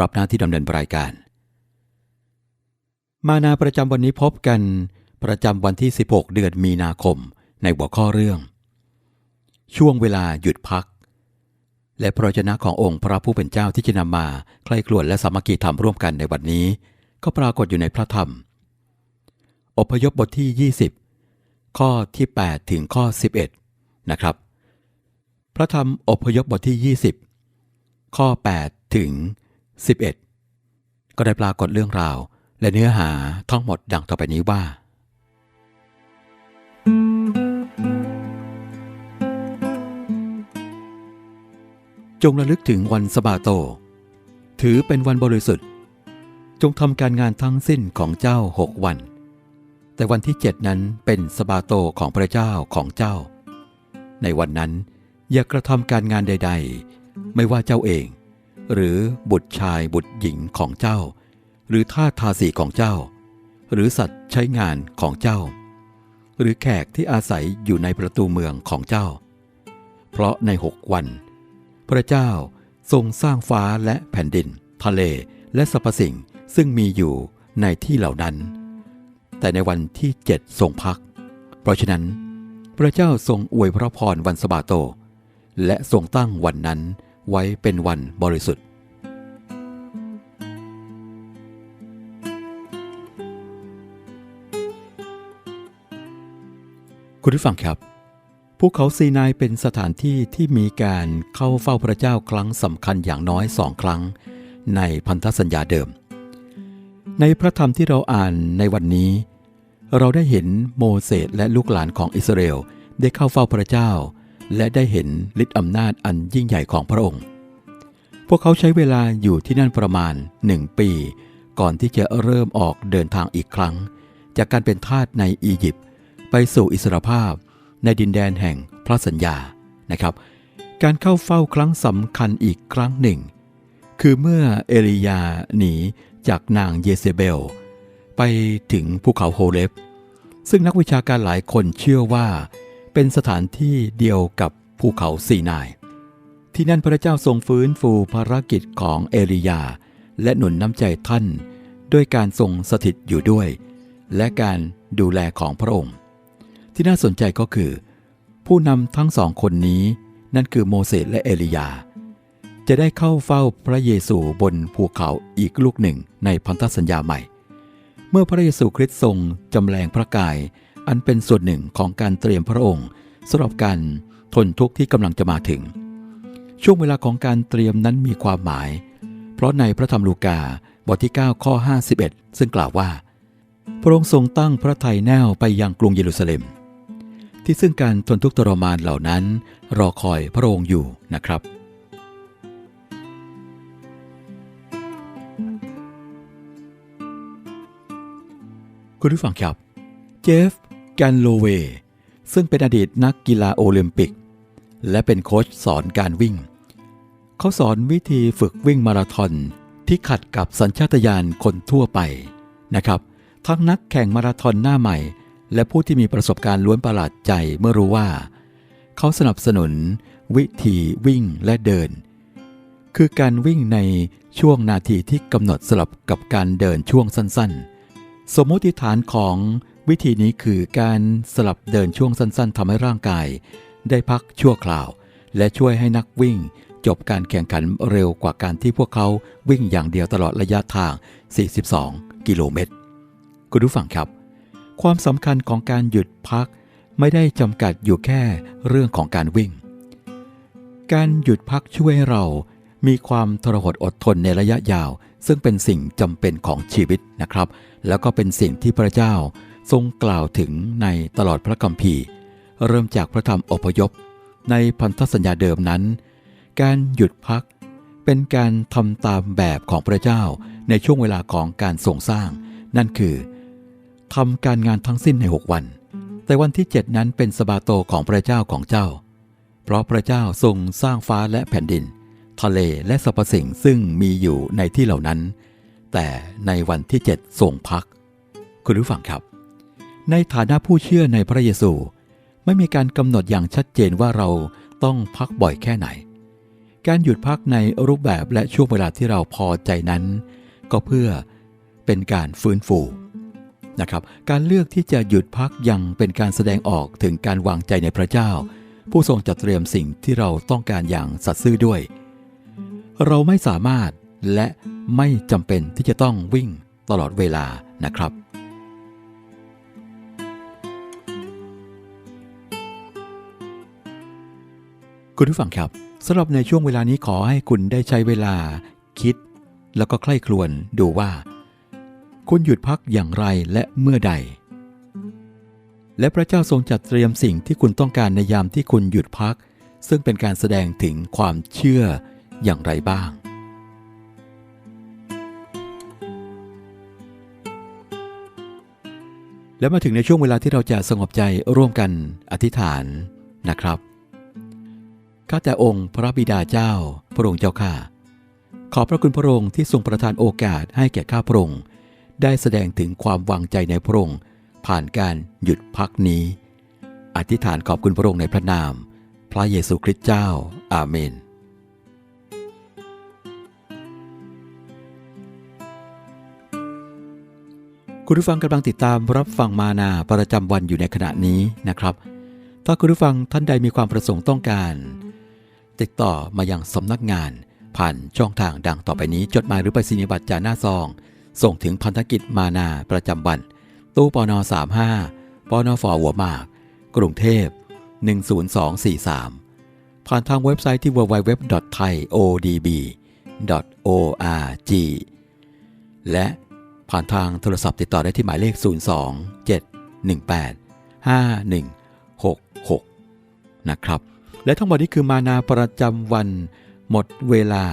รับหน้าที่ดำเนินรายการ มานาประจำวันนี้พบกันประจำวันที่ 16 เดือนมีนาคมในหัวข้อเรื่อง ช่วงเวลาหยุดพัก และพระวจนะขององค์พระผู้เป็นเจ้าที่จะนำมาใคร่ครวญและสามัคคีธรรมร่วมกันในวันนี้ ก็ปรากฏอยู่ในพระธรรม อพยพบทที่ 20 ข้อที่ 8 ถึงข้อ 11 นะครับ พระธรรมอพยพบทที่ 20 ข้อ 8 ถึง 11 ก็ได้ปรากฏเรื่องราวและเนื้อหาทั้งหมดดังต่อไปนี้ว่า จงระลึกถึงวันสบาโต ถือเป็นวันบริสุทธิ์ จงทำการงานทั้งสิ้นของเจ้าหกวัน แต่วันที่เจ็ดนั้นเป็นสบาโตของพระเจ้าของเจ้า ในวันนั้นอย่ากระทำการงานใด ๆ ไม่ว่าเจ้าเอง หรือบุตรชายบุตรหญิงของเจ้า หรือท่าทาสีของเจ้า หรือสัตว์ใช้งานของเจ้า หรือแขกที่อาศัยอยู่ในประตูเมืองของเจ้า เพราะในหกวัน พระเจ้าทรงสร้างฟ้าและแผ่นดิน ทะเลและสรรพสิ่งซึ่งมีอยู่ในที่เหล่านั้น แต่ในวันที่เจ็ดทรงพัก เพราะฉะนั้น พระเจ้าทรงอวยพระพรวันสบาโต และทรงตั้งวันนั้น ไว้เป็นวันบริสุทธิ์ คุณผู้ฟังครับภูเขาซีนายเป็นสถานที่ที่มีการเข้าเฝ้าพระเจ้าครั้งสำคัญอย่างน้อยสองครั้ง ในพันธสัญญาเดิม ในพระธรรมที่เราอ่านในวันนี้ เราได้เห็นโมเสสและลูกหลานของอิสราเอลได้เข้าเฝ้าพระเจ้า และได้เห็นฤทธิอำนาจอันยิ่งใหญ่ของพระองค์ พวกเขาใช้เวลาอยู่ที่นั่นประมาณหนึ่งปี ก่อนที่จะเริ่มออกเดินทางอีกครั้ง จากการเป็นทาสในอียิปต์ไปสู่อิสรภาพในดินแดนแห่งพระสัญญานะครับ การเข้าเฝ้าครั้งสำคัญอีกครั้งหนึ่ง คือเมื่อเอลียาหนีจากนางเยเซเบล ไปถึงภูเขาโฮเลฟซึ่งนักวิชาการหลายคนเชื่อว่า เป็นสถานที่เดียวกับภูเขาซีนาย ที่นั่นพระเจ้าทรงฟื้นฟูภารกิจของเอลียา และหนุนน้ำใจท่าน ด้วยการทรงสถิตอยู่ด้วย และการดูแลของพระองค์ ที่น่าสนใจก็คือ ผู้นำทั้งสองคนนี้นั่นคือโมเสสและเอลียา จะได้เข้าเฝ้าพระเยซูบนภูเขาอีกลูกหนึ่งในพันธสัญญาใหม่ เมื่อพระเยซูคริสต์ทรงจำแรงพระกาย อันเป็นส่วนหนึ่งของการเตรียมพระองค์สำหรับการทนทุกข์ที่กำลังจะมาถึง ช่วงเวลาของการเตรียมนั้นมีความหมาย เพราะในพระธรรมลูกาบทที่ 9 ข้อ 51 ซึ่งกล่าวว่า พระองค์ทรงตั้งพระทัยแน่วไปยังกรุงเยรูซาเล็ม ที่ซึ่งการทนทุกข์ทรมานเหล่านั้น รอคอยพระองค์อยู่นะครับคุณผู้ฟังครับ เจฟ แกนโลเว ซึ่งเป็นอดีตนักกีฬาโอลิมปิก และเป็นโค้ชสอนการวิ่ง เขาสอนวิธีฝึกวิ่งมาราธอนที่ขัดกับสัญชาตญาณคนทั่วไปนะครับ ทั้งนักแข่งมาราธอนหน้าใหม่ และผู้ที่มีประสบการณ์ล้วนประหลาดใจเมื่อรู้ว่า เขาสนับสนุน วิธีวิ่งและเดิน คือการวิ่งในช่วงนาทีที่กำหนดสลับกับการเดินช่วงสั้น ๆ สมมติฐานของ วิธีนี้คือการสลับเดินช่วงสั้นๆทำให้ร่างกาย ได้พักชั่วคราว และช่วยให้นักวิ่ง จบการแข่งขันเร็วกว่าการที่พวกเขาวิ่งอย่างเดียวตลอดระยะทาง 42 กิโลเมตรคุณผู้ฟังครับ ความสำคัญของการหยุดพักไม่ได้จำกัดอยู่แค่เรื่องของการวิ่ง การหยุดพักช่วยเรามีความทรหดอดทนในระยะยาว ซึ่งเป็นสิ่งจำเป็นของชีวิตนะครับ แล้วก็เป็นสิ่งที่พระเจ้า ทรงกล่าวถึงในตลอดพระคัมภีร์ เริ่มจากพระธรรมอพยพ ในพันธสัญญาเดิมนั้น การหยุดพักเป็นการทำตามแบบของพระเจ้าในช่วงเวลาของการทรงสร้าง นั่นคือทำการงานทั้งสิ้นใน 6 วัน แต่วันที่ 7 นั้นเป็นสบาโตของพระเจ้าของเจ้า เพราะพระเจ้าทรงสร้างฟ้าและแผ่นดิน ทะเลและสรรพสิ่งซึ่งมีอยู่ในที่เหล่านั้น แต่ในวันที่ 7 ทรงพัก คุณผู้ฟังครับ ในฐานะผู้เชื่อในพระเยซู ไม่มีการกำหนดอย่างชัดเจนว่าเราต้องพักบ่อยแค่ไหน การหยุดพักในรูปแบบและช่วงเวลาที่เราพอใจนั้น ก็เพื่อเป็นการฟื้นฟูนะครับ การเลือกที่จะหยุดพักยังเป็นการแสดงออกถึงการวางใจในพระเจ้า ผู้ทรงจัดเตรียมสิ่งที่เราต้องการอย่างสัตย์ซื่อด้วย เราไม่สามารถและไม่จำเป็นที่จะต้องวิ่งตลอดเวลานะครับ คุณผู้ฟังครับสำหรับในช่วงเวลานี้ขอให้คุณได้ใช้เวลา คิด แล้วก็ใคร่ครวญดูว่า คุณหยุดพักอย่างไรและเมื่อใด และพระเจ้าทรงจัดเตรียมสิ่งที่คุณต้องการในยามที่คุณหยุดพัก ซึ่งเป็นการแสดงถึงความเชื่ออย่างไรบ้าง แล้วมาถึงในช่วงเวลาที่เราจะสงบใจร่วมกันอธิษฐานนะครับ ข้าแต่องค์พระบิดาเจ้า พระองค์เจ้าข้าขอพระคุณพระองค์ที่ทรงประทานโอกาสให้แก่ข้าพระองค์ได้แสดงถึงความวางใจในพระองค์ผ่านการหยุดพักนี้ อธิษฐานขอบคุณพระองค์ในพระนาม พระเยซูคริสต์เจ้า อาเมน คุณผู้ฟังกำลังติดตามรับฟังมานาประจำวันอยู่ในขณะนี้นะครับ ถ้าคุณผู้ฟังท่านใดมีความประสงค์ต้องการ ติดต่อมายังสำนักงาน ผ่านช่องทางดังต่อไปนี้ จดหมายหรือไปรษณียบัตรจากหน้าซอง ส่งถึงพันธกิจมานาประจำวัน ตู้ปอนอ35ปอนอฟอหัวหมาก กรุงเทพ 10243 ผ่านทางเว็บไซต์ที่ www.thaiodb.org และผ่านทางโทรศัพท์ติดต่อได้ที่หมายเลข 02-718-5166 นะครับ และทั้งหมดนี้คือมานาประจำวัน หมดเวลา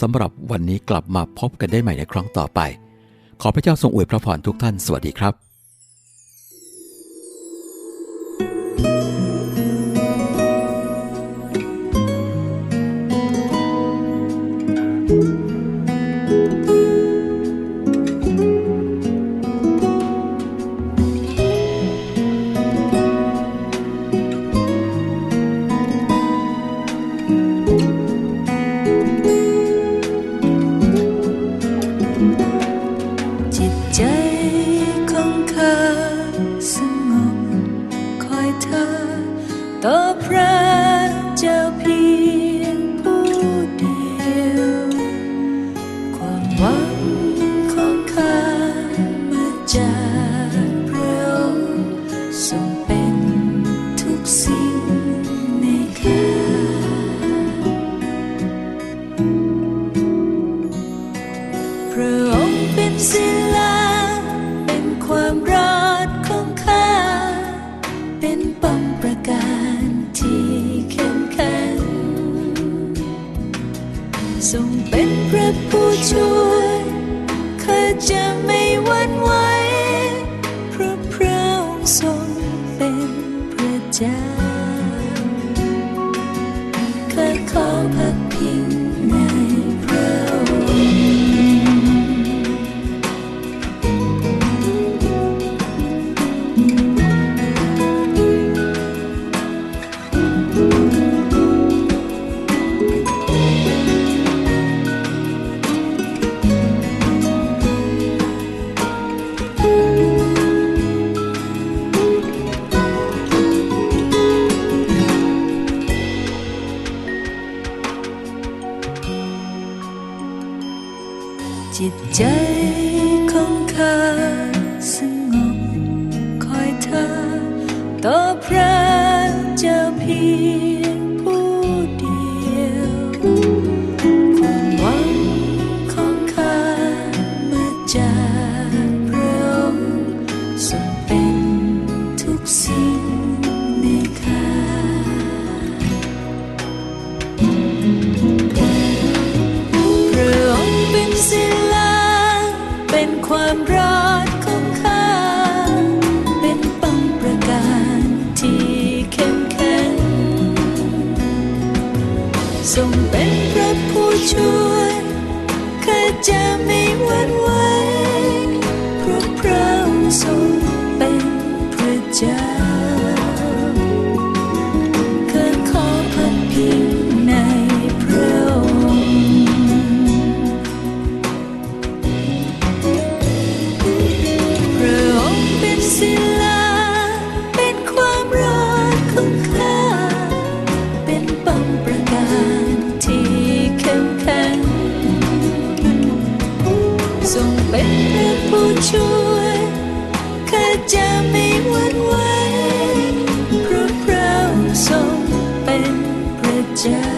สำหรับวันนี้กลับมาพบกันได้ใหม่ในครั้งต่อไป ขอพระเจ้าทรงอวยพระพรทุกท่าน สวัสดีครับ ต่อพ ร พระอเป็นศิลาเป็นความรอดของข้า เป็นปังประการที่เข้มข็งทรงเป็นพระผู้ช่วยข้าจะไม่หวั่นไหวเพราะพระองค์ทรง เป็นปังประการที่เข้มแข็งทรงเป็นพระผู้ช่วยข้าจะไม่หวั่นไหวเพราะพระองค์ทรงเป็นพระเจ้า